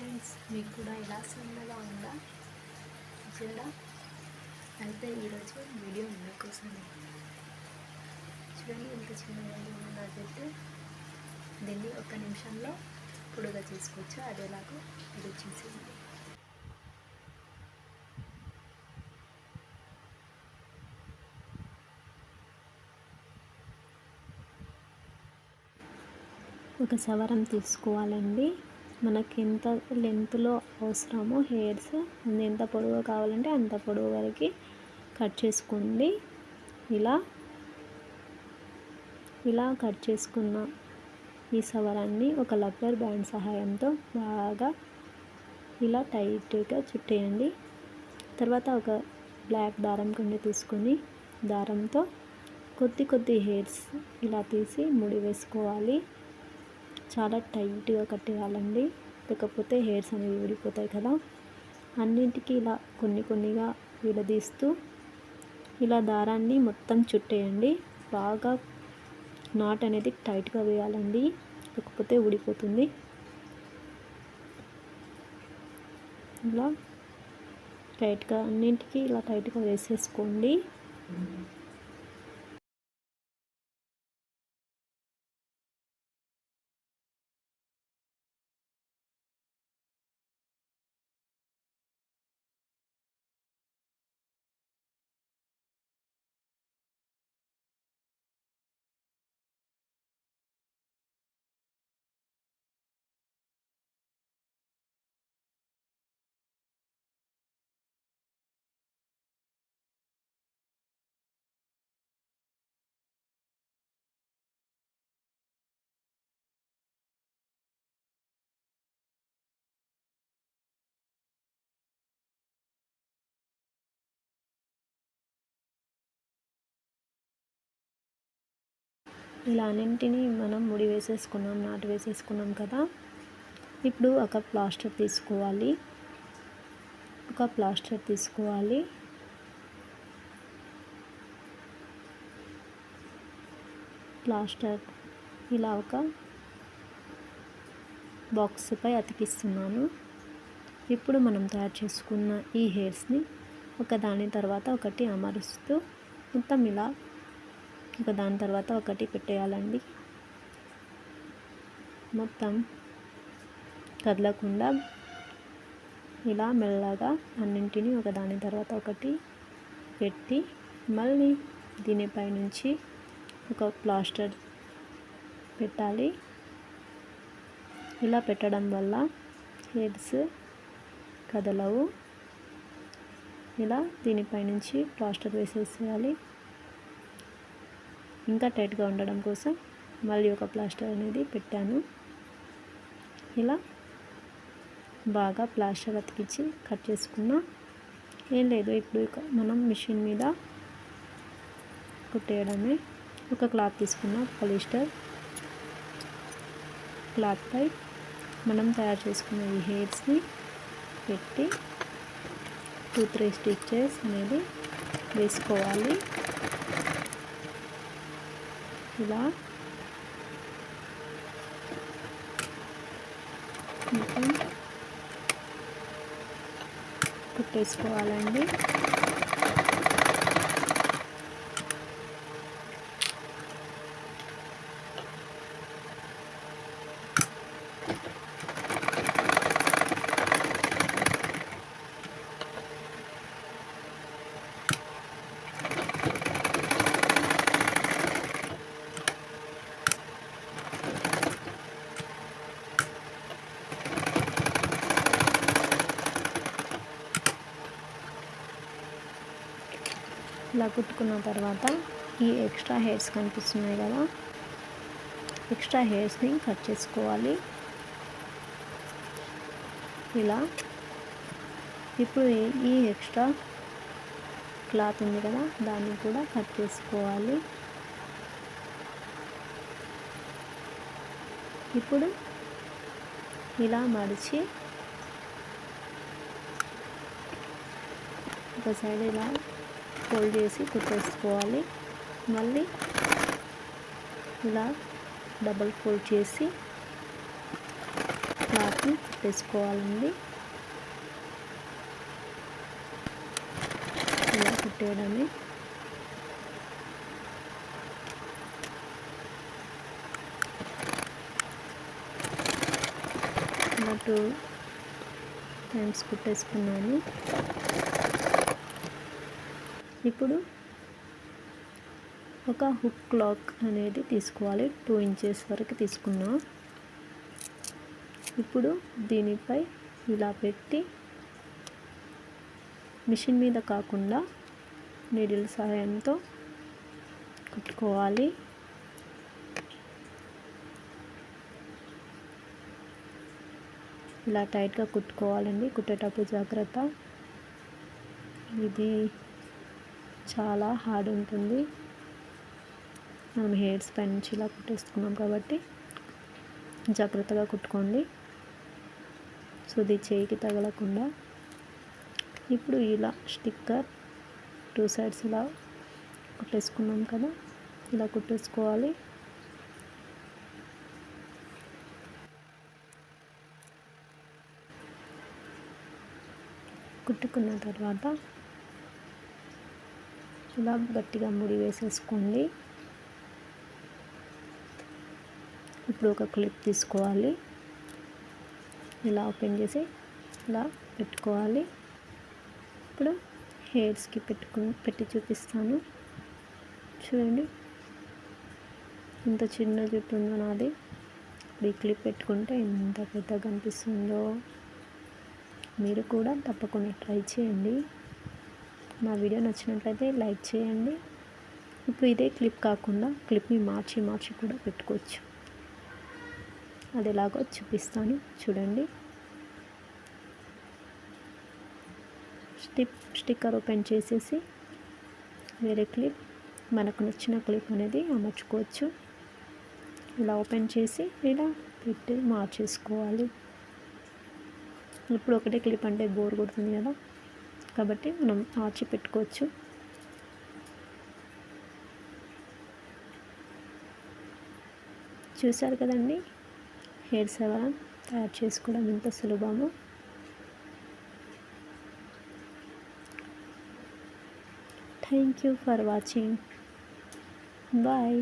Friends మీకు కూడా ఇలా సన్నగా ఉందా? చూడా అయితే ఈరోజు వీడియో మీకోసం చూడండి ఇంత చిన్నగా ఉందో నాకైతే దీన్ని ఒక నిమిషంలో పొడుగా చేసుకోవచ్చు. అది ఇది చూసేయండి. ఒక సవరం తీసుకోవాలండి. మనకి ఎంత లెంత్లో అవసరమో హెయిర్స్ ఎంత పొడవు కావాలంటే అంత పొడవు వరకు కట్ చేసుకోండి ఇలా ఇలా కట్ చేసుకున్న ఈ సవరాన్ని ఒక లబ్బర్ బ్యాండ్ సహాయంతో బాగా ఇలా టైట్గా చుట్టేయండి. తర్వాత ఒక బ్లాక్ దారం కింద తీసుకొని దారంతో కొద్ది కొద్ది హెయిర్స్ ఇలా తీసి ముడి వేసుకోవాలి. చాలా టైట్గా కట్టేయాలండి లేకపోతే హెయిర్స్ అనేవి ఊడిపోతాయి కదా. అన్నింటికి ఇలా కొన్ని కొన్నిగా విడదీస్తూ ఇలా దారాన్ని మొత్తం చుట్టేయండి. బాగా నాట్ అనేది టైట్గా వేయాలండి. లేకపోతే ఊడిపోతుంది. ఇలా టైట్గా అన్నింటికి ఇలా టైట్గా వేసేసుకోండి. ఇలా అన్నింటినీ మనం ముడి వేసేసుకున్నాం నాటు వేసేసుకున్నాం కదా. ఇప్పుడు ఒక ప్లాస్టర్ తీసుకోవాలి. ఒక ప్లాస్టర్ తీసుకోవాలి. ప్లాస్టర్ ఇలా ఒక బాక్స్పై అతికిస్తున్నాను. ఇప్పుడు మనం తయారు చేసుకున్న ఈ హెయిర్స్ని ఒక దాని తర్వాత ఒకటి అమరుస్తూ మొత్తం ఇలా ఒక దాని తర్వాత ఒకటి పెట్టేయాలండి. మొత్తం కదలకుండా ఇలా మెల్లగా అన్నింటినీ ఒక దాని తర్వాత ఒకటి పెట్టి మళ్ళీ దీనిపై నుంచి ఒక ప్లాస్టర్ పెట్టాలి. ఇలా పెట్టడం వల్ల హెయిర్స్ కదలవు. ఇలా దీనిపై నుంచి ప్లాస్టర్ వేసేసేయాలి. ఇంకా టైట్గా ఉండడం కోసం మళ్ళీ ఒక ప్లాస్టర్ అనేది పెట్టాను. ఇలా బాగా ప్లాస్టర్ అతికించి కట్ చేసుకున్నా. ఏం లేదు ఇప్పుడు మనం మిషన్ మీద కుట్టేయడమే. ఒక క్లాత్ తీసుకున్న పాలిస్టర్. క్లాత్పై మనం తయారు చేసుకున్న ఈ హెయిర్స్ని పెట్టి టూ త్రీ స్టిచ్చెస్ అనేది వేసుకోవాలి. ఇలా. కుట్టేసుకోవాలండి ఇలా కుట్టుకున్న తర్వాత ఈ ఎక్స్ట్రా హెయిర్స్ కనిపిస్తున్నాయి కదా. ఎక్స్ట్రా హెయిర్స్ని కట్ చేసుకోవాలి. ఇలా ఇప్పుడు ఈ ఎక్స్ట్రా క్లాత్ ఉంది కదా దాన్ని కూడా కట్ చేసుకోవాలి. ఇప్పుడు ఇలా మడిచి ఒక సైడ్ ఇలా ఫోల్డ్ చేసి కుట్టేసుకోవాలి. మళ్ళీ ఇలా డబల్ ఫోల్డ్ చేసి క్లాత్ని కుట్టేసుకోవాలండి. ఇలా కుట్టేయడమే. ఇలా టూ టైమ్స్ కుట్టేసుకున్నాను. ఇప్పుడు ఒక హుక్ క్లాక్ అనేది తీసుకోవాలి. టూ ఇంచెస్ వరకు తీసుకున్నా. ఇప్పుడు దీనిపై ఇలా పెట్టి మిషన్ మీద కాకుండా నీడిల్ సహాయంతో కుట్టుకోవాలి. ఇలా టైట్గా కుట్టుకోవాలండి. కుట్టేటప్పుడు జాగ్రత్త. ఇది చాలా హార్డ్ ఉంటుంది. మనం హెయిర్స్ పై నుంచి ఇలా కుట్టేసుకున్నాం కాబట్టి జాగ్రత్తగా కుట్టుకోండి. సో ఇది చేయికి తగలకుండా ఇప్పుడు ఇలా స్టిక్కర్ టూ సైడ్స్ ఇలా కుట్టేసుకున్నాం కదా ఇలా కుట్టేసుకోవాలి. కుట్టుకున్న తర్వాత ఇలా గట్టిగా ముడి వేసేసుకోండి. ఇప్పుడు ఒక క్లిప్ తీసుకోవాలి. ఇలా ఓపెన్ చేసి ఇలా పెట్టుకోవాలి. ఇప్పుడు హెయిర్స్కి పెట్టుకుని పెట్టి చూపిస్తాను. చూడండి. ఇంత చిన్న జుట్టు ఉందో నాది. ఇప్పుడు ఈ క్లిప్ పెట్టుకుంటే ఎంత పెద్దగా కనిపిస్తుందో మీరు కూడా తప్పకుండా ట్రై చేయండి. నా వీడియో నచ్చినట్లయితే లైక్ చేయండి. ఇప్పుడు ఇదే క్లిప్ కాకుండా క్లిప్ని మార్చి మార్చి కూడా పెట్టుకోవచ్చు. అది ఎలాగో చూపిస్తాను. చూడండి. స్టిప్ స్టిక్కర్ ఓపెన్ చేసేసి వేరే క్లిప్ మనకు నచ్చిన క్లిప్ అనేది అమర్చుకోవచ్చు. ఇలా ఓపెన్ చేసి ఇలా పెట్టి మార్చేసుకోవాలి. ఇప్పుడు ఒకటే క్లిప్ అంటే బోర్ కొడుతుంది కదా. కాబట్టి మనం ఆచి పెట్టుకోవచ్చు. చూసారు కదండి? హెయిర్ సవరం తయారు చేసుకోవడం ఎంత సులభమో? Thank you for watching bye